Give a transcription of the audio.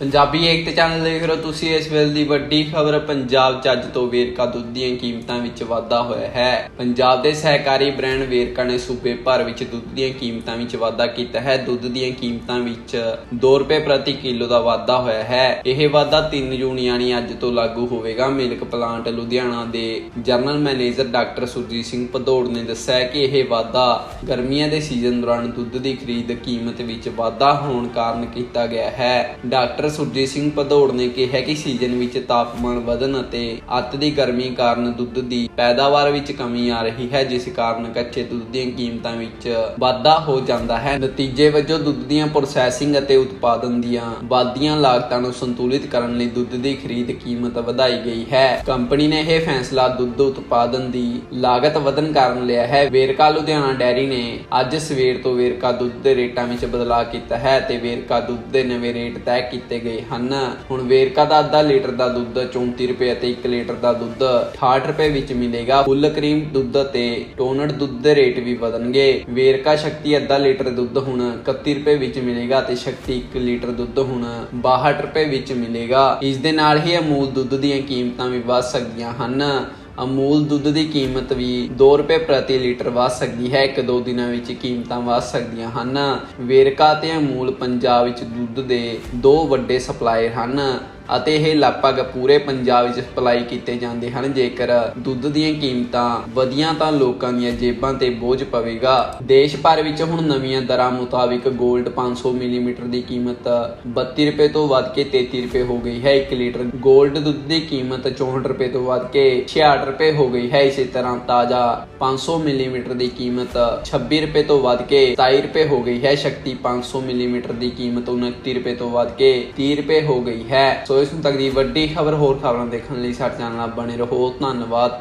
ਪੰਜਾਬੀ ਏਕਤਾ channel ਦੇਖ ਰਹੇ ਹੋ ਤੁਸੀਂ, ਇਸ ਵੇਲੇ ਦੀ ਵੱਡੀ ਖਬਰ ਪੰਜਾਬ ਚ ਅੱਜ ਤੋਂ ਵੇਰਕਾ ਦੁੱਧ ਦੀਆਂ ਕੀਮਤਾਂ ਵਿੱਚ ਵਾਧਾ ਹੋਇਆ ਹੈ। ਪੰਜਾਬ ਦੇ ਸਹਿਕਾਰੀ ਬ੍ਰਾਂਡ ਵੇਰਕਾ ਨੇ ਸੂਬੇ ਭਰ ਵਿੱਚ ਦੁੱਧ ਦੀਆਂ ਕੀਮਤਾਂ ਵਿੱਚ ਵਾਧਾ ਕੀਤਾ ਹੈ। ਦੁੱਧ ਦੀਆਂ ਕੀਮਤਾਂ ਵਿੱਚ 2 ਰੁਪਏ ਪ੍ਰਤੀ ਕਿਲੋ ਦਾ ਵਾਧਾ ਹੋਇਆ ਹੈ। ਇਹ ਵਾਧਾ 3 ਜੂਨ ਯਾਨੀ ਅੱਜ ਤੋਂ ਲਾਗੂ ਹੋਵੇਗਾ। ਮਿਲਕ ਪਲਾਂਟ ਲੁਧਿਆਣਾ ਦੇ general manager doctor Surjit Singh Bhadaur ਨੇ ਦੱਸਿਆ ਕਿ ਇਹ ਵਾਧਾ ਗਰਮੀਆਂ ਦੇ ਸੀਜ਼ਨ ਦੌਰਾਨ ਦੁੱਧ ਦੀ ਖਰੀਦ ਕੀਮਤ ਵਿੱਚ ਵਾਧਾ ਹੋਣ ਕਾਰਨ ਕੀਤਾ ਗਿਆ ਹੈ। ਡਾਕਟਰ ਸੁਰਜੀਤ ਸਿੰਘ ਭਦੌੜ ਨੇ ਕਿਹਾ ਕਿ ਸੀਜ਼ਨ ਵਿੱਚ ਤਾਪਮਾਨ ਵਧਣ ਅਤੇ ਅੱਤ ਦੀ ਗਰਮੀ ਕਾਰਨ ਦੁੱਧ ਦੀ ਪੈਦਾਵਾਰ ਵਿੱਚ ਕਮੀ ਆ ਰਹੀ ਹੈ, ਜਿਸ ਕਾਰਨ ਕੱਚੇ ਦੁੱਧ ਦੀਆਂ ਕੀਮਤਾਂ ਵਿੱਚ ਵਾਧਾ ਹੋ ਜਾਂਦਾ ਹੈ। ਨਤੀਜੇ ਵਜੋਂ ਦੁੱਧ ਦੀਆਂ ਪ੍ਰੋਸੈਸਿੰਗ ਅਤੇ ਉਤਪਾਦਨ ਦੀਆਂ ਵਾਧੀਆਂ ਲਾਗਤਾਂ ਨੂੰ ਸੰਤੁਲਿਤ ਕਰਨ ਲਈ ਦੁੱਧ ਦੀ ਖਰੀਦ ਕੀਮਤ ਵਧਾਈ ਗਈ ਹੈ। ਕੰਪਨੀ ਨੇ ਇਹ ਫੈਸਲਾ ਦੁੱਧ ਉਤਪਾਦਨ ਦੀ ਲਾਗਤ ਵਧਣ ਕਾਰਨ ਲਿਆ ਹੈ। ਵੇਰਕਾ ਲੁਧਿਆਣਾ ਡੈਰੀ ਨੇ ਅੱਜ ਸਵੇਰ ਤੋਂ ਵੇਰਕਾ ਦੁੱਧ ਦੇ ਰੇਟਾਂ ਵਿੱਚ ਬਦਲਾਅ ਕੀਤਾ ਹੈ ਤੇ ਵੇਰਕਾ ਦੁੱਧ ਦੇ ਨਵੇਂ ਰੇਟ ਤੈਅ ਕੀਤੇ ਗਏ ਹਨ। ਹੁਣ ਵੇਰਕਾ ਦਾ ਅੱਧਾ ਲੀਟਰ ਦਾ ਦੁੱਧ 34 ਰੁਪਏ ਅਤੇ 1 ਲੀਟਰ ਦਾ ਦੁੱਧ 68 ਰੁਪਏ ਵਿੱਚ ਮਿਲੇਗਾ। ਫੁੱਲ ਕਰੀਮ ਦੁੱਧ ਅਤੇ ਟੋਨਡ ਦੁੱਧ ਦੇ ਰੇਟ ਵੀ ਵਧਣਗੇ। ਵੇਰਕਾ ਸ਼ਕਤੀ ਅੱਧਾ ਲੀਟਰ ਦੁੱਧ ਹੁਣ 31 ਰੁਪਏ ਵਿੱਚ ਮਿਲੇਗਾ ਅਤੇ ਸ਼ਕਤੀ 1 ਲੀਟਰ ਦੁੱਧ ਹੁਣ 62 ਰੁਪਏ ਵਿੱਚ ਮਿਲੇਗਾ। ਇਸ ਦੇ ਨਾਲ ਹੀ ਅਮੂਲ ਦੁੱਧ ਦੀਆਂ ਕੀਮਤਾਂ ਵੀ ਵੱਧ ਸਕਦੀਆਂ ਹਨ। ਅਮੂਲ ਦੁੱਧ ਦੀ ਕੀਮਤ ਵੀ 2 ਰੁਪਏ ਪ੍ਰਤੀ ਲੀਟਰ ਵੱਧ ਸਕਦੀ ਹੈ, ਇੱਕ ਦੋ ਦਿਨਾਂ ਵਿੱਚ ਕੀਮਤਾਂ ਵੱਧ ਸਕਦੀਆਂ ਹਨ। ਵੇਰਕਾ ਤੇ ਅਮੂਲ ਪੰਜਾਬ ਵਿੱਚ ਦੁੱਧ ਦੇ ਦੋ ਵੱਡੇ ਸਪਲਾਇਰ ਹਨ। ਅਤੇ ਇਹ ਲਗਭਗ ਪੂਰੇ ਪੰਜਾਬ ਵਿੱਚ ਸਪਲਾਈ ਕੀਤੇ ਜਾਂਦੇ ਹਨ। ਜੇਕਰ ਦੁੱਧ ਦੀਆਂ ਕੀਮਤਾਂ ਵਧੀਆਂ ਤਾਂ ਲੋਕਾਂ ਦੀਆਂ ਜੇਬਾਂ ਤੇ ਬੋਝ ਪਵੇਗਾ। ਦੇਸ਼ ਭਰ ਵਿੱਚ ਹੁਣ ਨਵੀਆਂ ਦਰਾਂ ਮੁਤਾਬਿਕ 골ਡ 500 ਮਿਲੀਮੀਟਰ ਦੀ ਕੀਮਤ 32 ਰੁਪਏ ਤੋਂ ਵੱਧ ਕੇ 33 ਰੁਪਏ ਹੋ ਗਈ ਹੈ। 1 ਲੀਟਰ 골ਡ ਦੁੱਧ ਦੀ ਕੀਮਤ 64 ਰੁਪਏ ਤੋਂ ਵੱਧ ਕੇ 66 ਰੁਪਏ ਹੋ ਗਈ ਹੈ। ਇਸੇ ਤਰ੍ਹਾਂ ਤਾਜ਼ਾ 500 ਮਿਲੀਮੀਟਰ ਦੀ ਕੀਮਤ 26 ਰੁਪਏ ਤੋਂ ਵੱਧ ਕੇ 27 ਰੁਪਏ ਹੋ ਗਈ ਹੈ। ਸ਼ਕਤੀ 500 ਮਿਲੀਮੀਟਰ ਦੀ ਕੀਮਤ 29 ਰੁਪਏ ਤੋਂ ਵੱਧ ਕੇ 30 ਰੁਪਏ ਹੋ ਗਈ ਹੈ। ਸੋ ਇਸ ਨੂੰ ਤੱਕ ਦੀ ਵੱਡੀ ਖਬਰ ਹੋਰ ਖਬਰਾਂ ਦੇਖਣ ਲਈ ਸਾਡੇ ਚੈਨਲ ਨਾਲ ਬਣੇ ਰਹੋ। ਧੰਨਵਾਦ।